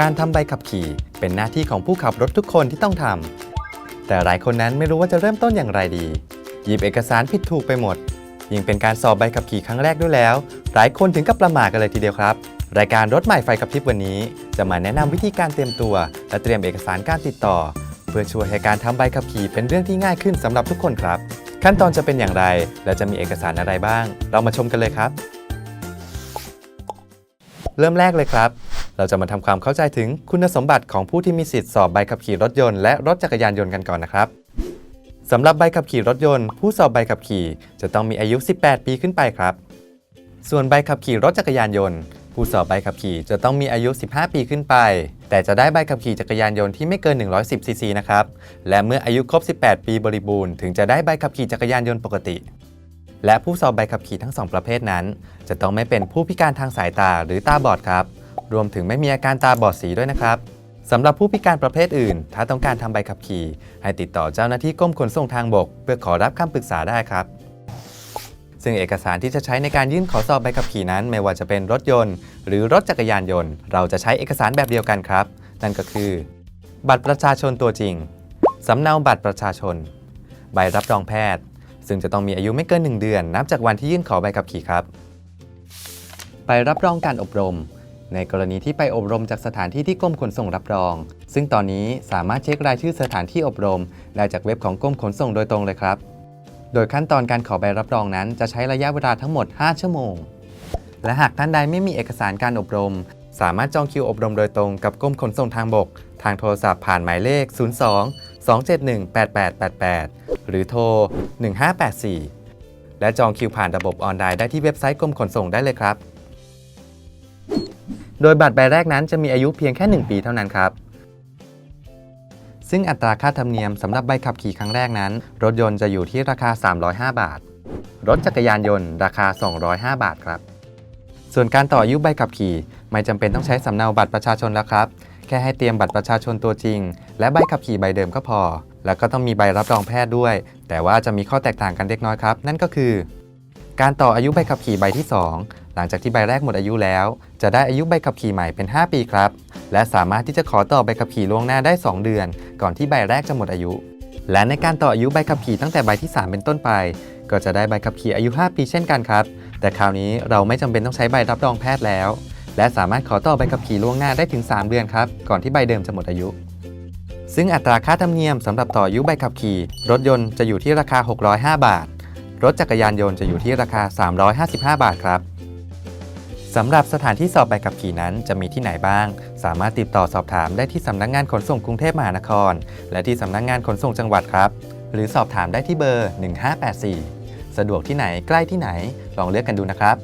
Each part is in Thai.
การทำใบขับขี่ เป็นหน้าที่ของผู้ขับรถทุกคนที่ต้องทำ แต่หลายคนนั้นไม่รู้ว่าจะเริ่มต้นอย่างไรดี หยิบเอกสารผิดถูกไปหมด ยิ่งเป็นการสอบใบขับขี่ครั้งแรกด้วยแล้ว หลายคนถึงกับประหม่ากันเลยทีเดียวครับ รายการรถใหม่ไฟกับพริบวันนี้ จะมาแนะนำวิธีการเตรียมตัว และเตรียมเอกสารการติดต่อ เพื่อช่วยให้การทำใบขับขี่เป็นเรื่องที่ง่ายขึ้นสำหรับทุกคนครับ ขั้นตอนจะเป็นอย่างไร และจะมีเอกสารอะไรบ้าง เรามาชมกันเลยครับ เริ่มแรกเลยครับ เราจะมาทำความเข้าใจถึงคุณสมบัติของผู้ที่มีสิทธิ์สอบใบขับขี่รถยนต์และรถจักรยานยนต์กันก่อนนะครับสำหรับใบขับขี่รถยนต์ ผู้สอบใบขับขี่จะต้องมีอายุ 18 ปีขึ้นไปครับ ส่วนใบขับขี่รถจักรยานยนต์ ผู้สอบใบขับขี่จะต้องมีอายุ 15 ปีขึ้นไป แต่จะได้ใบขับขี่จักรยานยนต์ที่ไม่เกิน 110ซีซีนะครับ และเมื่ออายุครบ 18 ปีบริบูรณ์ถึงจะได้ใบขับขี่จักรยานยนต์ปกติ และผู้สอบใบขับขี่ทั้งสองประเภทนั้น จะต้องไม่เป็นผู้พิการทางสายตาหรือตาบอดครับ รวมถึงไม่มีอาการตาบอดสีด้วยนะครับสำหรับผู้พิการประเภทอื่น ถ้าต้องการทำใบขับขี่ ให้ติดต่อเจ้าหน้าที่กรมขนส่งทางบก เพื่อขอรับคำปรึกษาได้ครับ ซึ่งเอกสารที่จะใช้ในการยื่นขอสอบใบขับขี่นั้น ไม่ว่าจะเป็นรถยนต์ หรือรถจักรยานยนต์ เราจะใช้เอกสารแบบเดียวกันครับ นั่นก็คือ บัตรประชาชนตัวจริงสำเนาบัตรประชาชน ใบรับรองแพทย์ ซึ่งจะต้องมีอายุไม่เกิน 1 เดือน นับจากวันที่ยื่นขอใบขับขี่ครับไปรับรองการอบรม ในกรณีที่ไปอบรมจากสถานที่ที่กรมขนส่งรับรอง ซึ่งตอนนี้สามารถเช็ครายชื่อสถานที่อบรม ได้จากเว็บของกรมขนส่งโดยตรงเลยครับ โดยขั้นตอนการขอใบรับรองนั้น จะใช้ระยะเวลาทั้งหมด 5 ชั่วโมง และหากท่านใดไม่มีเอกสารการอบรม สามารถจองคิวอบรมโดยตรงกับกรมขนส่งทางบก ทางโทรศัพท์ผ่านหมายเลข 02 271 8888 หรือโทร 1584 และจองคิวผ่านระบบออนไลน์ได้ที่เว็บไซต์กรมขนส่งได้เลยครับ โดยบัตรใบแรกนั้นจะมีอายุเพียงแค่ 1 ปีเท่านั้นครับ ซึ่งอัตราค่าธรรมเนียมสำหรับใบขับขี่ครั้งแรกนั้น รถยนต์จะอยู่ที่ราคา 305 บาท รถจักรยานยนต์ราคา 205 บาทครับ ส่วนการต่ออายุใบขับขี่ ไม่จำเป็นต้องใช้สำเนาบัตรประชาชนแล้วครับ แค่ให้เตรียมบัตรประชาชนตัวจริง และใบขับขี่ใบเดิมก็พอ แล้วก็ต้องมีใบรับรองแพทย์ด้วย แต่ว่าจะมีข้อแตกต่างกันเล็กน้อยครับ นั่นก็คือ การต่ออายุใบขับขี่ใบที่ 2 หลังจากที่ใบแรกหมดอายุแล้ว จะได้อายุใบขับขี่ใหม่เป็น 5 ปีครับ และสามารถที่จะขอต่อใบขับขี่ล่วงหน้าได้ 2 เดือน ก่อนที่ใบแรกจะหมดอายุ และในการต่ออายุใบขับขี่ตั้งแต่ใบที่ 3 เป็นต้นไป ก็จะได้ใบขับขี่อายุ 5 ปีเช่นกันครับ แต่คราวนี้เราไม่จำเป็นต้องใช้ใบรับรองแพทย์แล้ว และสามารถขอต่อใบขับขี่ล่วงหน้าได้ถึง 3 เดือนครับ ก่อนที่ใบเดิมจะหมดอายุซึ่งอัตราค่าธรรมเนียมสำหรับต่ออายุใบขับขี่ รถยนต์จะอยู่ที่ราคา 605 บาท รถจักรยานยนต์จะอยู่ที่ราคา 355 บาทครับ สำหรับสถานที่สอบใบขับขี่นั้นจะมีที่ไหนบ้าง สามารถติดต่อสอบถามได้ที่สำนักงานขนส่งกรุงเทพมหานคร และที่สำนักงานขนส่งจังหวัดครับ หรือสอบถามได้ที่เบอร์ 1584 สะดวกที่ไหนใกล้ที่ไหน ลองเลือกกันดูนะครับ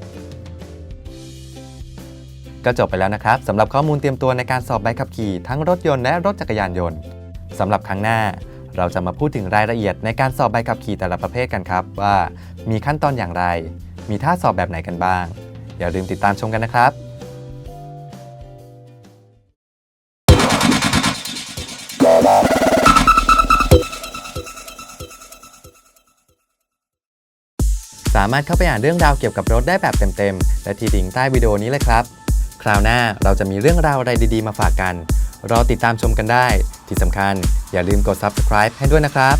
ก็จบไปแล้วนะครับสำหรับข้อมูลเตรียมตัวในการสอบใบขับขี่ทั้งรถยนต์และรถจักรยานยนต์สำหรับครั้งหน้าเราจะมาพูดถึงรายละเอียดในการสอบใบขับขี่แต่ละประเภทกันครับ ว่ามีขั้นตอนอย่างไร มีท่าสอบแบบไหนกันบ้าง อย่าลืมติดตามชมกันนะครับสามารถเข้าไปอ่านเรื่องราวเกี่ยวกับรถได้แบบเต็มๆ และที่ลิงใต้วิดีโอนี้เลยครับ คราวหน้าเราจะมีเรื่องราวอะไรดีๆ มาฝากกัน รอติดตามชมกันได้ ที่สำคัญอย่าลืมกด subscribe ให้ด้วยนะครับ